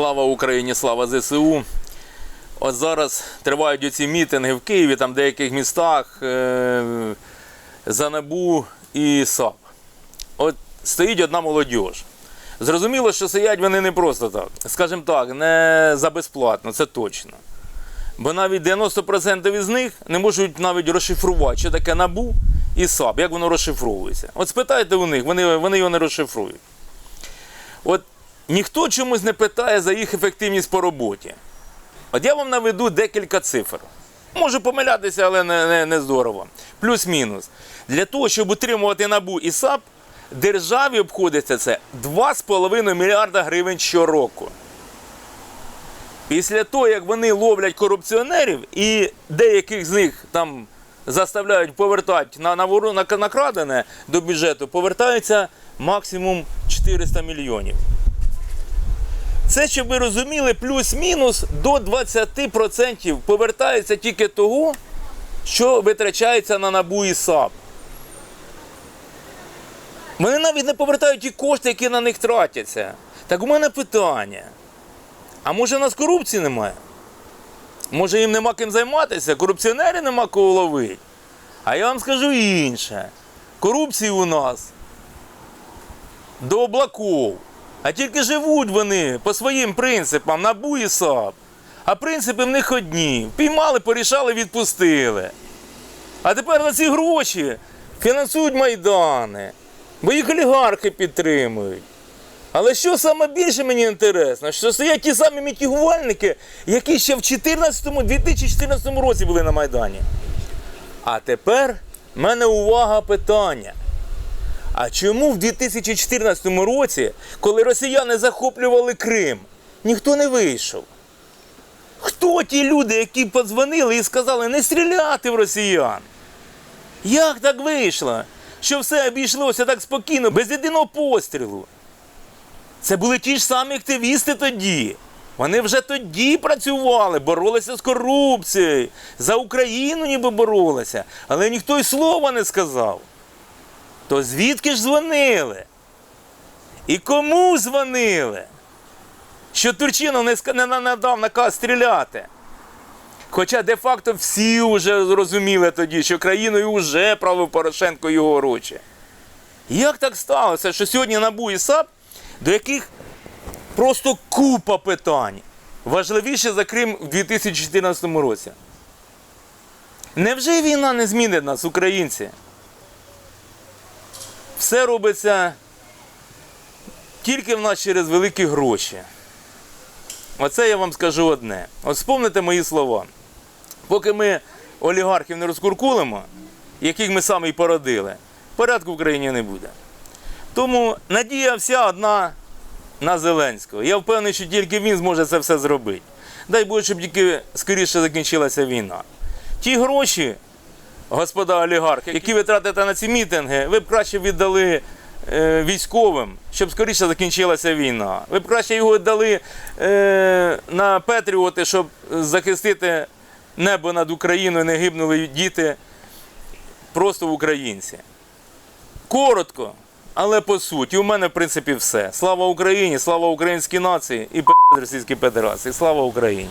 Слава Україні, слава ЗСУ. От зараз тривають оці мітинги в Києві, там в деяких містах е- за НАБУ і САП. От стоїть одна молодь. Зрозуміло, що стоять вони не просто так. Скажімо так, не за безплатно, це точно. Бо навіть 90% із них не можуть навіть розшифрувати, що таке НАБУ і САП, як воно розшифровується. От спитайте у них, вони, вони його не розшифрують. От ніхто чомусь не питає за їх ефективність по роботі. От я вам наведу декілька цифр. Можу помилятися, але не, не, не здорово. Плюс-мінус. Для того, щоб утримувати НАБУ і САП, державі обходиться це 2,5 мільярда гривень щороку. Після того, як вони ловлять корупціонерів і деяких з них там заставляють повертати на, на, на накрадене до бюджету, повертаються максимум 400 мільйонів. Це, щоб ви розуміли, плюс-мінус до 20% повертається тільки того, що витрачається на набу і САП. Вони навіть не повертають ті кошти, які на них тратяться. Так у мене питання. А може в нас корупції немає? Може їм нема ким займатися, корупціонери нема кого ловити. А я вам скажу інше. Корупції у нас до облаков. А тільки живуть вони по своїм принципам НАБУ і САП. А принципи в них одні. Піймали, порішали, відпустили. А тепер на ці гроші фінансують майдани, бо їх олігархи підтримують. Але що саме більше мені інтересно, що стоять ті самі мітігувальники, які ще в 14-му, 2014 році були на Майдані. А тепер в мене увага питання. А чому в 2014 році, коли росіяни захоплювали Крим, ніхто не вийшов? Хто ті люди, які подзвонили і сказали не стріляти в росіян? Як так вийшло? Що все обійшлося так спокійно, без єдиного пострілу? Це були ті ж самі активісти тоді. Вони вже тоді працювали, боролися з корупцією, за Україну ніби боролися, але ніхто й слова не сказав. То звідки ж дзвонили? І кому дзвонили? Що Турчинов не, надав наказ стріляти. Хоча де-факто всі вже зрозуміли тоді, що країною вже правив Порошенко його ручі. Як так сталося, що сьогодні НАБУ і САП, до яких просто купа питань, важливіше за Крим в 2014 році? Невже війна не змінить нас, українці? Все робиться тільки в нас через великі гроші. Оце я вам скажу одне. От спомните мої слова. Поки ми олігархів не розкуркулимо, яких ми самі й породили, порядку в країні не буде. Тому надія вся одна на Зеленського. Я впевнений, що тільки він зможе це все зробити. Дай Боже, щоб тільки скоріше закінчилася війна. Ті гроші, господа олігархи, які ви тратите на ці мітинги, ви б краще віддали е, військовим, щоб скоріше закінчилася війна. Ви б краще його віддали е, на Петріоти, щоб захистити небо над Україною, не гибнули діти просто в українці. Коротко, але по суті, у мене в принципі все. Слава Україні, слава українській нації і Російській Федерації. Слава Україні!